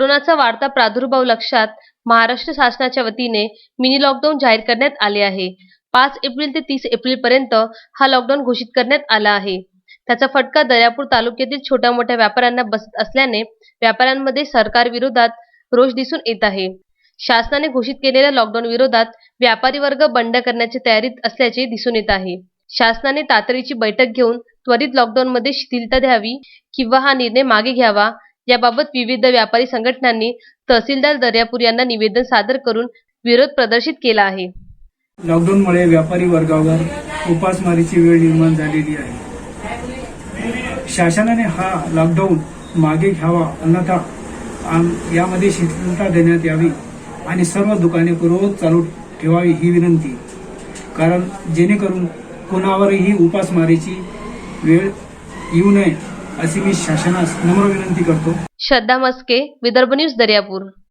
कोरोनाचा वाढता प्रादुर्भाव लक्षात महाराष्ट्र शासनाच्या वतीने मिनी लॉकडाऊन जाहीर करण्यात आले आहे. पाच एप्रिल ते तीस एप्रिल पर्यंत हा लॉकडाऊन घोषित करण्यात आला आहे. त्याचा फटका दर्यापूर तालुक्यातील छोट्या मोठ्या व्यापाऱ्यांना बसत असल्याने व्यापाऱ्यांमध्ये सरकार विरोधात रोष दिसून येत आहे. शासनाने घोषित केलेल्या लॉकडाऊन विरोधात व्यापारी वर्ग बंड करण्याच्या तयारीत असल्याचे दिसून येत आहे. शासनाने तातडीची बैठक घेऊन त्वरित लॉकडाऊनमध्ये शिथिलता द्यावी किंवा हा निर्णय मागे घ्यावा याबाबत विविध व्यापारी संघटनांनी तहसीलदार दर्यापूर यांना निवेदन सादर करून विरोध प्रदर्शित केला आहे. लॉकडाऊनमुळे व्यापारी वर्गावर उपासमारीची वेळ निर्माण झालेली आहे. शासनाने हा लॉकडाऊन मागे घ्यावा अन्यथा यामध्ये शिथिलता देण्यात यावी आणि सर्व दुकाने पूर्ववत चालू ठेवावी ही विनंती. कारण जेणेकरून कोणावरही उपासमारीची वेळ येऊ नये अशी मी शासनास नम्र विनंती करतो. श्रद्धा मस्के विदर्भ न्यूज दर्यापूर.